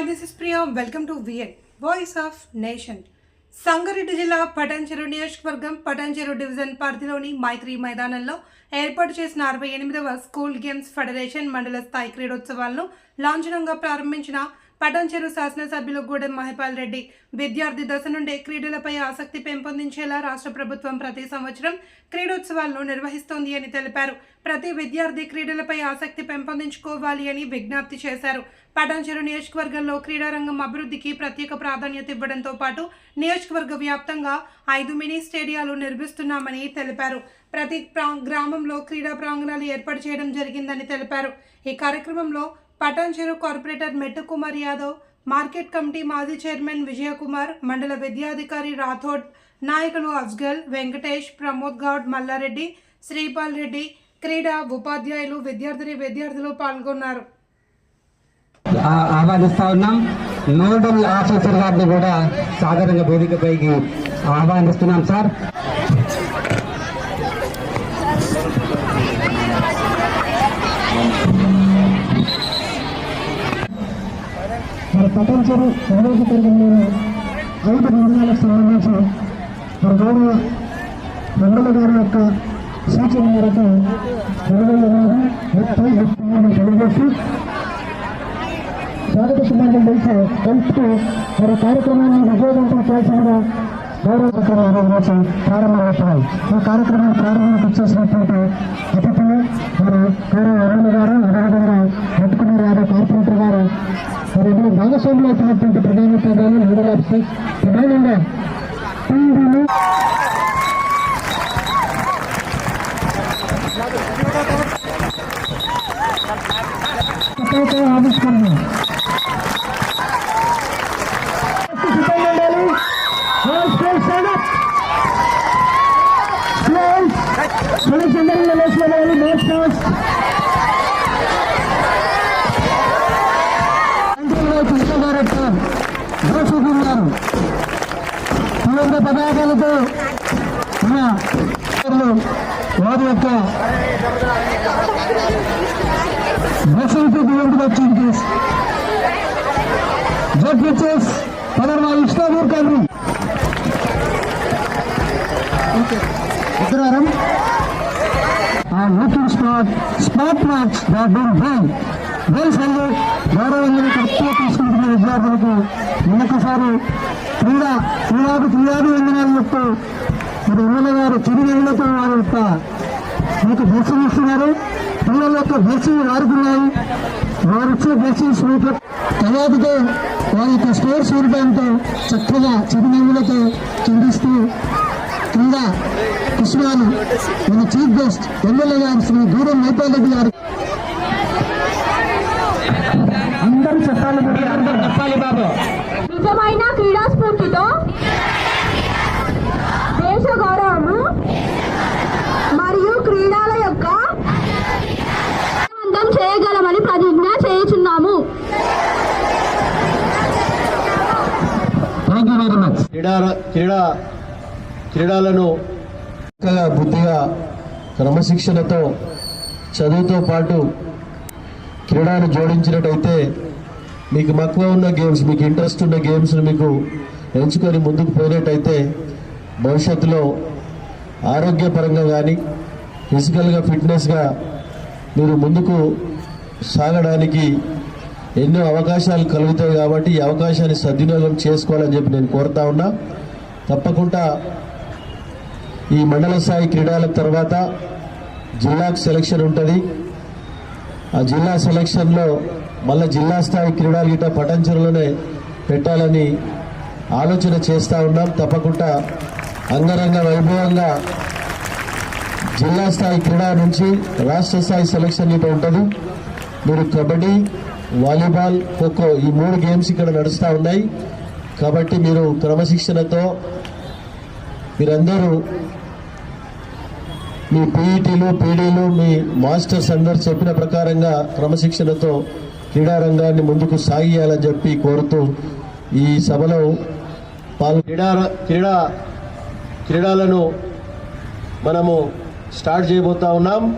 Hi this is Priya welcome to VN voice of nation Sangareddy జిల్లా పటాన్చెరు నియోజకవర్గం Patancheru division పరిధిలోని మైత్రి మైదానంలో ఏర్పాటు చేసిన అరవై ఎనిమిదవ స్కూల్ గేమ్స్ ఫెడరేషన్ మండల స్థాయి క్రీడోత్సవాలను లాంఛనంగా ప్రారంభించిన పటాన్చెరు శాసనసభ్యులు గూడెం మహిపాల్ రెడ్డి. విద్యార్థి దశ నుండే క్రీడలపై ఆసక్తి పెంపొందించేలా రాష్ట్ర ప్రభుత్వం ప్రతి సంవత్సరం క్రీడోత్సవాలను నిర్వహిస్తోంది అని తెలిపారు. ప్రతి విద్యార్థి క్రీడలపై ఆసక్తి పెంపొందించుకోవాలి అని విజ్ఞప్తి చేశారు. పటాన్చెరు నియోజకవర్గంలో క్రీడారంగం అభివృద్ధికి ప్రత్యేక ప్రాధాన్యత ఇవ్వడంతో పాటు నియోజకవర్గ వ్యాప్తంగా ఐదు మినీ స్టేడియాలు నిర్మిస్తున్నామని తెలిపారు. ప్రతి ప్రా- గ్రామంలో క్రీడా ప్రాంగణాలు ఏర్పాటు చేయడం జరిగిందని తెలిపారు. ఈ కార్యక్రమంలో Patancheru corporator Mettu Kumar Yadav market committee మాజీ చైర్మన్ విజయకుమార్ మండల విద్యాధికారి రాథోడ్ నాయకులు అఫ్జల్ వెంకటేష్ ప్రమోద్ గౌడ్ మల్లారెడ్డి శ్రీపాల్ రెడ్డి క్రీడా ఉపాధ్యాయులు విద్యార్థిని విద్యార్థులు పాల్గొన్నారు. ఆహ్వానిస్తా ఉన్నాం. నోడల్ ఆఫీసర్ గారిని కూడా సాధారణంగా వేదికపైకి ఆహ్వానిస్తున్నాం సార్. మరి పటంచెరు నియోజకవర్గంలోని ఐదు మండలాలకు సంబంధించి మరి గౌరవ మండల గారి యొక్క సూచన మేరకు ఇరవై ఎనిమిది ముప్పై ముప్పై మూడు తెలియజేసి స్వాగత సుమారు కలిసి కలుపుతూ మరి కార్యక్రమాన్ని విజయవంతం చేసిన గౌరవ రోజు ప్రారంభమవుతున్నాయి ఈ కార్యక్రమం ప్రారంభానికి వచ్చేసినటువంటి అతిథులు మరి గౌరవ అరుణ గారు అదేవిధంగా ముట్టుకున్నారు యాదవ్ కార్పొరేటర్ గారు మరి ఇందులో భాగస్వాములు అవుతున్నటువంటి ప్రధానోపాధ్యాయులు నోడల్ ఆఫీసర్ ప్రధానంగా టీవీలు ఆవిష్కరణ సిద్ధంగా ఉండాలి Girls, girls, stand up. Girls, girls అందరూ లేచి వెళ్ళాలి. పతాకాలతో మన వారి యొక్క దర్శనకు బియాండ్ వచ్చింది జడ్జెస్ పదర్వ ఇష్టాపూర్ కాదు ఉత్తరారం ఆ లుకింగ్ స్పాట్ స్పాట్ మార్క్స్ దాట్ డోన్ బ్రైన్ గర్ల్స్ వల్ల గౌరవంగా కరెక్ట్గా తీసుకుంటున్న విద్యార్థులకు మరొకసారి శ్రీరా శ్రీరాకు శ్రీరాకు వందనాలు చెప్తూ మరి ఎమ్మెల్యే గారు చిరునవ్వులతో వారి యొక్క మీకు దర్శనం ఇస్తున్నారు. పిల్లల యొక్క దర్శనం వారుకున్నాయి వారు ఇచ్చే దర్శనం మీకు తయారుతో వారి యొక్క స్టోర్ యూనిఫామ్తో చక్కగా చిరునవ్వులతో చిందిస్తూ కింద పుష్పాలు మన చీఫ్ గెస్ట్ ఎమ్మెల్యే గారు శ్రీ దూరం నేపాల్ రెడ్డి గారు అందరూ చెప్పాలి బాబు నిజమైన క్రీడా స్ఫూర్తితో దేశ గౌరవము మరియు క్రీడల యొక్క విజయవంతం చేయగలమని ప్రతిజ్ఞ చేయుచున్నాము. క్రీడా క్రీడా క్రీడలను చక్కగా బుద్ధిగా క్రమశిక్షణతో చదువుతో పాటు క్రీడను జోడించినట్టయితే మీకు మక్కువ ఉన్న గేమ్స్ మీకు ఇంట్రెస్ట్ ఉన్న గేమ్స్ని మీకు ఎంచుకొని ముందుకు పోయినట్టయితే భవిష్యత్తులో ఆరోగ్యపరంగా కానీ ఫిజికల్గా ఫిట్నెస్గా మీరు ముందుకు సాగడానికి ఎన్నో అవకాశాలు కలుగుతాయి కాబట్టి ఈ అవకాశాన్ని సద్వినియోగం చేసుకోవాలని చెప్పి నేను కోరుతా ఉన్నా. తప్పకుండా ఈ మండల స్థాయి క్రీడల తర్వాత జిల్లాకు సెలక్షన్ ఉంటుంది. ఆ జిల్లా సెలక్షన్లో మళ్ళీ జిల్లా స్థాయి క్రీడలు గిట్ట పటంచెరులోనే పెట్టాలని ఆలోచన చేస్తూ ఉన్నాం. తప్పకుండా అంగరంగ వైభవంగా జిల్లా స్థాయి క్రీడా నుంచి రాష్ట్ర స్థాయి సెలక్షన్ గిట్ట ఉంటుంది. మీరు కబడ్డీ వాలీబాల్ ఖోఖో ఈ మూడు గేమ్స్ ఇక్కడ నడుస్తూ ఉన్నాయి. కాబట్టి మీరు క్రమశిక్షణతో మీరందరూ మీ పీఈటీలు పీడీలు మీ మాస్టర్స్ అందరు చెప్పిన ప్రకారంగా క్రమశిక్షణతో క్రీడారంగాన్ని ముందుకు సాగియాలని చెప్పి కోరుతూ ఈ సభలో పాల్గొ క్రీడా క్రీడా క్రీడలను మనము స్టార్ట్ చేయబోతా ఉన్నాం.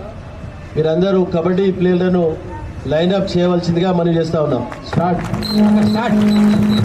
మీరందరూ కబడ్డీ ప్లేయర్లను లైన్అప్ చేయవలసిందిగా మనం చేస్తూ ఉన్నాం. స్టార్ట్. స్టార్ట్.